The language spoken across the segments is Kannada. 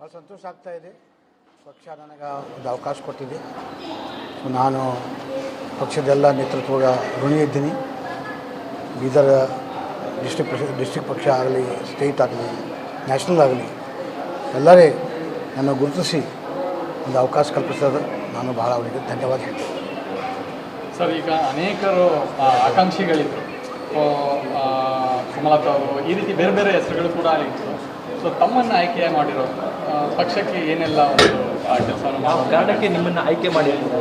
ಭಾಳ ಸಂತೋಷ ಆಗ್ತಾ ಇದೆ. ಪಕ್ಷ ನನಗೆ ಒಂದು ಅವಕಾಶ ಕೊಟ್ಟಿದೆ. ನಾನು ಪಕ್ಷದೆಲ್ಲ ನೇತೃತ್ವದ ಋಣಿ ಇದ್ದೀನಿ. ಬೀದರ್ ಡಿಸ್ಟ್ರಿಕ್ ಡಿಸ್ಟ್ರಿಕ್ಟ್ ಪಕ್ಷ ಆಗಲಿ, ಸ್ಟೇಟ್ ಆಗಲಿ, ನ್ಯಾಷನಲ್ ಆಗಲಿ, ಎಲ್ಲರೇ ನನ್ನ ಗುರುತಿಸಿ ಒಂದು ಅವಕಾಶ ಕಲ್ಪಿಸೋದು ನಾನು ಭಾಳ ಅವರಿಗೆ ಧನ್ಯವಾದ ಹೇಳ್ತೀನಿ. ಸರ್, ಈಗ ಅನೇಕರು ಆಕಾಂಕ್ಷಿಗಳಿದ್ದರು ಸುಮಲತಾ ಅವರು, ಈ ರೀತಿ ಬೇರೆ ಬೇರೆ ಹೆಸರುಗಳು ಕೂಡ ಇತ್ತು. ಸೊ ತಮ್ಮನ್ನು ಆಯ್ಕೆ ಮಾಡಿರೋ ಪಕ್ಷಕ್ಕೆ ಏನೆಲ್ಲ ಒಂದು ಕೆಲಸವನ್ನು ಯಾವ ಕಾರಣಕ್ಕೆ ನಿಮ್ಮನ್ನು ಆಯ್ಕೆ ಮಾಡಿರ್ಬೋದು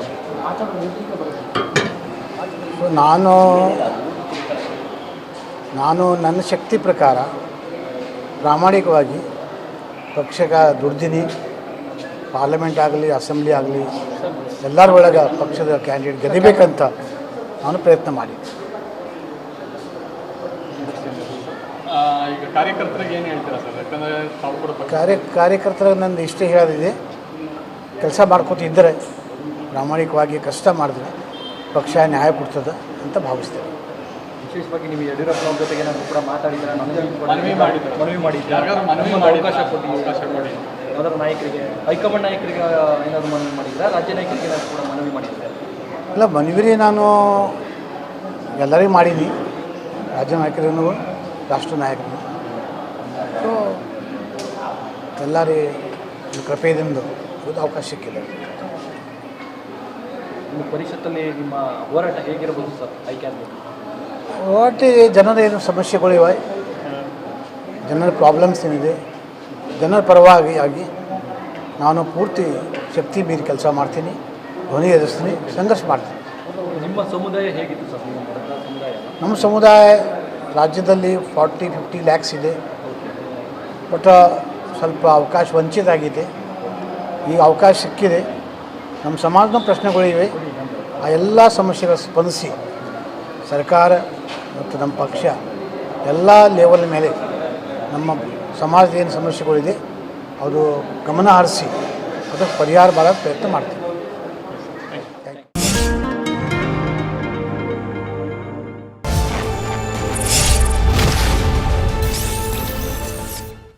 ಸೊ ನಾನು ನಾನು ನನ್ನ ಶಕ್ತಿ ಪ್ರಕಾರ ಪ್ರಾಮಾಣಿಕವಾಗಿ ಪಕ್ಷಕ್ಕೆ ದುಡ್ದಿನಿ. ಪಾರ್ಲಿಮೆಂಟ್ ಆಗಲಿ ಅಸೆಂಬ್ಲಿ ಆಗಲಿ ಎಲ್ಲರ ಒಳಗೆ ಪಕ್ಷದ ಕ್ಯಾಂಡಿಡೇಟ್ ಗೆದಿಬೇಕಂತ ನಾನು ಪ್ರಯತ್ನ ಮಾಡಿ ಆ, ಈಗ ಕಾರ್ಯಕರ್ತರಿಗೆ ಏನು ಹೇಳ್ತೀರಾ ಸರ್? ಯಾಕಂದರೆ ತಾವು ಕೂಡ ಕಾರ್ಯ ಕಾರ್ಯಕರ್ತರ ನಂದು ಇಷ್ಟೇ ಹೇಳೋದಿದೆ. ಕೆಲಸ ಮಾಡ್ಕೋತಿದ್ದರೆ ಪ್ರಾಮಾಣಿಕವಾಗಿ ಕಷ್ಟ ಮಾಡಿದ್ರೆ ಪಕ್ಷ ನ್ಯಾಯ ಕೊಡ್ತದೆ ಅಂತ ಭಾವಿಸ್ತೇವೆ ವಿಶೇಷವಾಗಿ ನೀವು ಯಡಿಯೂರಪ್ಪ ಅವ್ರ ಜೊತೆಗೆ ಏನಾದ್ರು ಕೂಡ ಮಾತಾಡಿದ್ರೆ ನನಗೆ ಮನವಿ ಮಾಡಿದ್ರು. ಮನವಿ ಮಾಡಿದ್ರು ಯಾರಿಗಾದ್ರು ಮನವಿ ನಮ್ಗೆ ಮಾಡಿ ಅವಕಾಶ ಕೊಡಿ. ಅವಕಾಶ ಕೊಡಿ. ಯಾವ್ದಾದ್ರು ನಾಯಕರಿಗೆ ಹೈಕಮಾಂಡ್ ನಾಯಕರಿಗೆ ಏನಾದರೂ ಮನವಿ ಮಾಡಿದ್ರೆ? ರಾಜ್ಯ ನಾಯಕರಿಗೆ ಏನಾದ್ರು ಕೂಡ ಮನವಿ ಮಾಡಿದ್ರೆ? ಇಲ್ಲ ಮನವಿರಿ ನಾನು ಎಲ್ಲರಿಗೂ ಮಾಡೀನಿ ರಾಜ್ಯ ನಾಯಕರನ್ನು ರಾಷ್ಟ್ರ ನಾಯಕರು ಸೊ ಎಲ್ಲರೂ ಕೃಪೆಯಿಂದ ಒಂದು ಅವಕಾಶ ಸಿಕ್ಕಿದೆ. ನಿಮ್ಮ ಪರಿಷತ್ತಲ್ಲಿ ನಿಮ್ಮ ಹೋರಾಟ ಹೇಗಿರಬಹುದು ಸರ್ ಆಯ್ಕೆ ಹೋರಾಟ ಜನರ ಏನು ಸಮಸ್ಯೆಗಳಿವೆ ಜನರ ಪ್ರಾಬ್ಲಮ್ಸ್ ಏನಿದೆ ಜನರ ಪರವಾಗಿ ಆಗಿ ನಾನು ಪೂರ್ತಿ ಶಕ್ತಿ ಮೀರಿ ಕೆಲಸ ಮಾಡ್ತೀನಿ ಧ್ವನಿ ಎದುರಿಸ್ತೀನಿ ಸಂಘರ್ಷ ಮಾಡ್ತೀನಿ. ನಿಮ್ಮ ಸಮುದಾಯ ಹೇಗಿತ್ತು ಸರ್ ನಿಮ್ಮ ಮತದಾರ ಸಮುದಾಯ? ನಮ್ಮ ಸಮುದಾಯ ರಾಜ್ಯದಲ್ಲಿ ಫಾರ್ಟಿ ಫಿಫ್ಟಿ ಲ್ಯಾಕ್ಸ್ ಇದೆ. ಬಟ್ ಸ್ವಲ್ಪ ಅವಕಾಶ ವಂಚಿತ ಆಗಿದೆ ಈಗ ಅವಕಾಶ ಸಿಕ್ಕಿದೆ. ನಮ್ಮ ಸಮಾಜದ ಪ್ರಶ್ನೆಗಳಿವೆ ಆ ಎಲ್ಲ ಸಮಸ್ಯೆಗಳ ಸ್ಪಂದಿಸಿ ಸರ್ಕಾರ ಮತ್ತು ನಮ್ಮ ಪಕ್ಷ ಎಲ್ಲ ಲೆವೆಲ್ ಮೇಲೆ ನಮ್ಮ ಸಮಾಜದ ಏನು ಸಮಸ್ಯೆಗಳಿದೆ, ಅದು ಗಮನ ಹರಿಸಿ ಅದಕ್ಕೆ ಪರಿಹಾರ ಬರೋ ಪ್ರಯತ್ನ ಮಾಡ್ತೀವಿ.